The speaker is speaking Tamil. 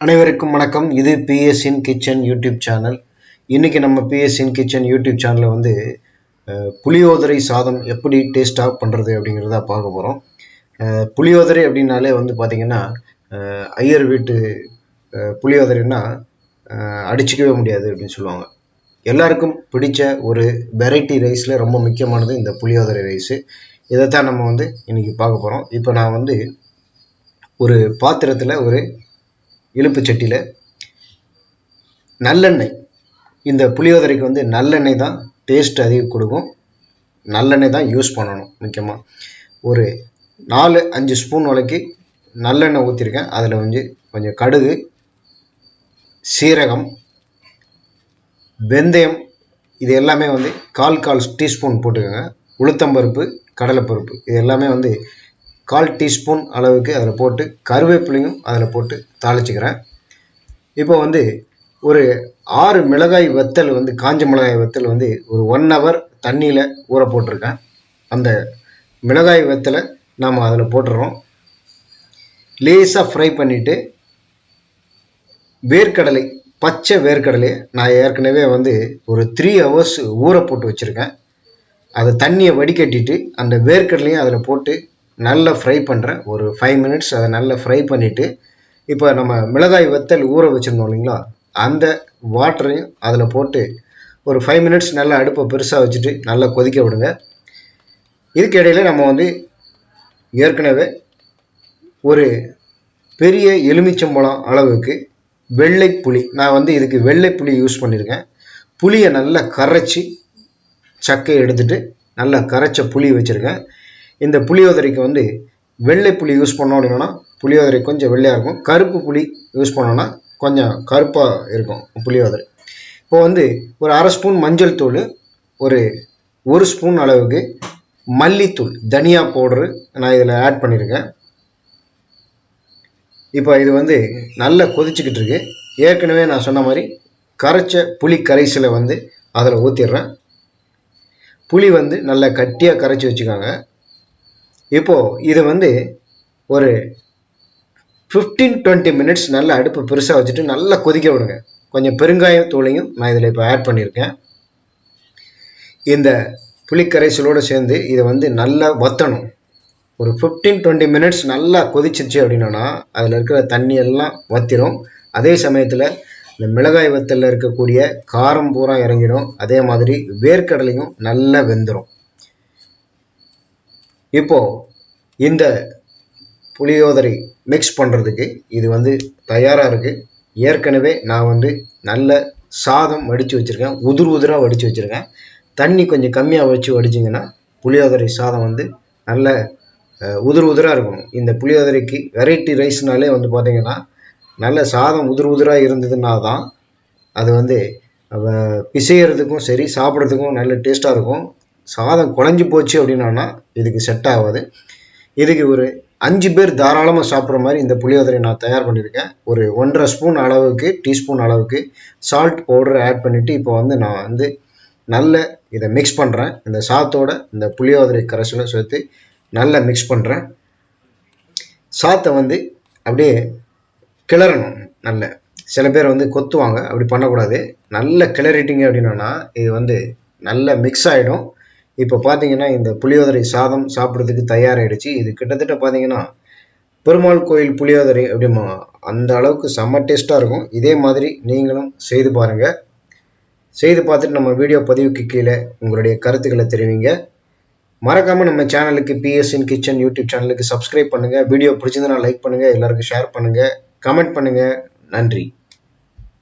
அனைவருக்கும் வணக்கம். இது BSN kitchen YouTube channel இன்றைக்கி நம்ம பிஎஸ் இன் கிச்சன் யூடியூப் சேனலில் வந்து புளியோதரை சாதம் எப்படி டேஸ்டாக பண்ணுறது அப்படிங்கிறத பார்க்க போகிறோம் புளியோதரை அப்படின்னாலே வந்து பார்த்திங்கன்னா ஐயர் வீட்டு புளியோதரைன்னா அடிச்சிக்கவே அடிச்சுக்கவே முடியாது அப்படின்னு சொல்லுவாங்க. எல்லாருக்கும் பிடிச்ச ஒரு வெரைட்டி ரைஸில் ரொம்ப முக்கியமானது இந்த புளியோதரை ரைஸு இதைத்தான் நம்ம வந்து இன்றைக்கி பார்க்க போகிறோம் இப்போ நான் வந்து ஒரு பாத்திரத்தில் ஒரு இழுப்பு சட்டியில் நல்லெண்ணெய். இந்த புளியோதரைக்கு வந்து நல்லெண்ணெய் தான் டேஸ்ட் அதிகம் கொடுக்கும். நல்லெண்ணெய் தான் யூஸ் பண்ணணும் முக்கியமாக ஒரு நாலு அஞ்சு ஸ்பூன் வலைக்கு நல்லெண்ணெய் ஊற்றிருக்கேன் அதில் வந்து கொஞ்சம் கடுகு சீரகம் வெந்தயம் இது எல்லாமே வந்து கால் கால் டீஸ்பூன் போட்டுக்கோங்க. உளுத்தம்பருப்பு கடலைப்பருப்பு இது எல்லாமே வந்து கால் டீஸ்பூன் அளவுக்கு அதில் போட்டு கருவேப்பிலையும் அதில் போட்டு தாளிச்சுக்கிறேன். இப்போ வந்து ஒரு ஆறு மிளகாய் வத்தல் வந்து காஞ்ச மிளகாய் வத்தல் வந்து ஒரு ஒன் ஹவர் தண்ணியில் ஊற போட்டிருக்கேன். அந்த மிளகாய் வத்தலை நாம் அதில் போட்டுறோம். லேசாக ஃப்ரை பண்ணிவிட்டு வேர்க்கடலை பச்சை வேர்க்கடலையை நான் ஏற்கனவே வந்து ஒரு த்ரீ ஹவர்ஸ் ஊற போட்டு வச்சுருக்கேன். அதை தண்ணியை வடிகட்டிட்டு அந்த வேர்க்கடலையும் அதில் போட்டு நல்லா ஃப்ரை பண்ணுறேன் ஒரு ஃபைவ் மினிட்ஸ் அதை நல்லா ஃப்ரை பண்ணிவிட்டு இப்போ நம்ம மிளகாய் வத்தல் ஊற வச்சுருந்தோம் இல்லைங்களா? அந்த வாட்டரையும் அதில் போட்டு ஒரு ஃபைவ் மினிட்ஸ் நல்லா அடுப்பை பெருசாக வச்சுட்டு நல்லா கொதிக்க விடுங்க. இதுக்கு இடையில நம்ம வந்து ஏற்கனவே ஒரு பெரிய எலுமிச்சம்பழம் அளவுக்கு வெள்ளை புளி நான் வந்து இதுக்கு வெள்ளை புளி யூஸ் பண்ணியிருக்கேன். புளியை நல்லா கரைச்சி சக்கையை எடுத்துகிட்டு நல்லா கரைச்ச புளி வச்சுருக்கேன். இந்த புளியோதரைக்கு வந்து வெள்ளை புளி யூஸ் பண்ணோம் அப்படின்னா புளியோதரை கொஞ்சம் வெள்ளையாக இருக்கும். கருப்பு புளி யூஸ் பண்ணோன்னா கொஞ்சம் கருப்பாக இருக்கும் புளியோதரை. இப்போ வந்து ஒரு அரை ஸ்பூன் மஞ்சள் தூள் ஒரு ஒரு ஸ்பூன் அளவுக்கு மல்லித்தூள் தனியா பவுடரு நான் இதில் ஆட் பண்ணியிருக்கேன் இப்போ இது வந்து நல்லா கொதிச்சுக்கிட்டு இருக்கு. ஏற்கனவே நான் சொன்ன மாதிரி கரைச்ச புளி கரைசலை வந்து அதில் ஊற்றிடுறேன் புளி வந்து நல்லா கட்டியாக கரைச்சி வச்சுக்கோங்க. இப்போது இது வந்து ஒரு ஃபிஃப்டீன் டுவெண்ட்டி மினிட்ஸ் நல்லா அடுப்பு பெருசாக வச்சுட்டு நல்லா கொதிக்க விடுங்க. கொஞ்சம் பெருங்காயம் தூளையும் நான் இதில் இப்போ ஆட் பண்ணியிருக்கேன். இந்த புளிக்கரைசலோடு சேர்ந்து இதை வந்து நல்லா வத்தணும். ஒரு ஃபிஃப்டீன் டுவெண்ட்டி மினிட்ஸ் நல்லா கொதிச்சிருச்சு அப்படின்னா அதில் இருக்கிற தண்ணி எல்லாம் வத்திரும். அதே சமயத்தில் இந்த மிளகாய் வத்தலில் இருக்கக்கூடிய காரம் பூரா இறங்கிடும். அதே மாதிரி வேர்க்கடலையும் நல்லா வெந்துடும் இப்போ இந்த புளியோதரை மிக்ஸ் பண்ணுறதுக்கு இது வந்து தயாராக இருக்குது ஏற்கனவே நான் வந்து நல்ல சாதம் வடித்து வச்சுருக்கேன். உதிர் உதிராக வடித்து வச்சுருக்கேன். தண்ணி கொஞ்சம் கம்மியாக வச்சு வடிச்சிங்கன்னா புளியோதரை சாதம் வந்து நல்ல உதிர் உதிராக இருக்கணும். இந்த புளியோதரைக்கு வெரைட்டி ரைஸ்னாலே வந்து பார்த்தீங்கன்னா நல்ல சாதம் உதிர் உதிராக இருந்ததுன்னா தான் அது வந்து அவ- பிசையறதுக்கும் சரி சாப்பிட்றதுக்கும் நல்ல டேஸ்ட்டாக இருக்கும். சாதம் குழஞ்சி போச்சு அப்படின்னா இதுக்கு செட் ஆகாது. இதுக்கு ஒரு அஞ்சு பேர் தாராளமாக சாப்பிட்ற மாதிரி இந்த புளியோதரை நான் தயார் பண்ணியிருக்கேன். ஒரு ஒன்றரை ஸ்பூன் அளவுக்கு டீஸ்பூன் அளவுக்கு சால்ட் பவுடர் ஆட் பண்ணிவிட்டு இப்போ வந்து நான் வந்து நல்ல இதை மிக்ஸ் பண்ணுறேன் இந்த சாத்தோட இந்த புளியோதரை கரைசலை சேர்த்து நல்லா மிக்ஸ் பண்ணுறேன் சாத்தை வந்து அப்படியே கிளறணும் நல்ல. சில பேர் வந்து கொத்துவாங்க. அப்படி பண்ணக்கூடாது. நல்ல கிளறிட்டிங்க அப்படின்னா இது வந்து நல்லா மிக்ஸ் ஆகிடும் இப்போ பார்த்தீங்கன்னா இந்த புளியோதரை சாதம் சாப்பிட்றதுக்கு தயாராகிடுச்சு இது கிட்டத்தட்ட பார்த்தீங்கன்னா பெருமாள் கோயில் புளியோதரை அப்படிமா அந்த அளவுக்கு செம்ம டேஸ்ட்டாக இருக்கும். இதே மாதிரி நீங்களும் செய்து பாருங்கள் செய்து பார்த்துட்டு நம்ம வீடியோ பதிவுக்கு கீழே உங்களுடைய கருத்துக்களை தெரிவிங்க. மறக்காமல் நம்ம சேனலுக்கு பிஎஸ்என் கிச்சன் யூடியூப் சேனலுக்கு சப்ஸ்கிரைப் பண்ணுங்கள் வீடியோ பிடிச்சிருந்தனா லைக் பண்ணுங்கள் எல்லாருக்கும் ஷேர் பண்ணுங்கள் கமெண்ட் பண்ணுங்கள் நன்றி.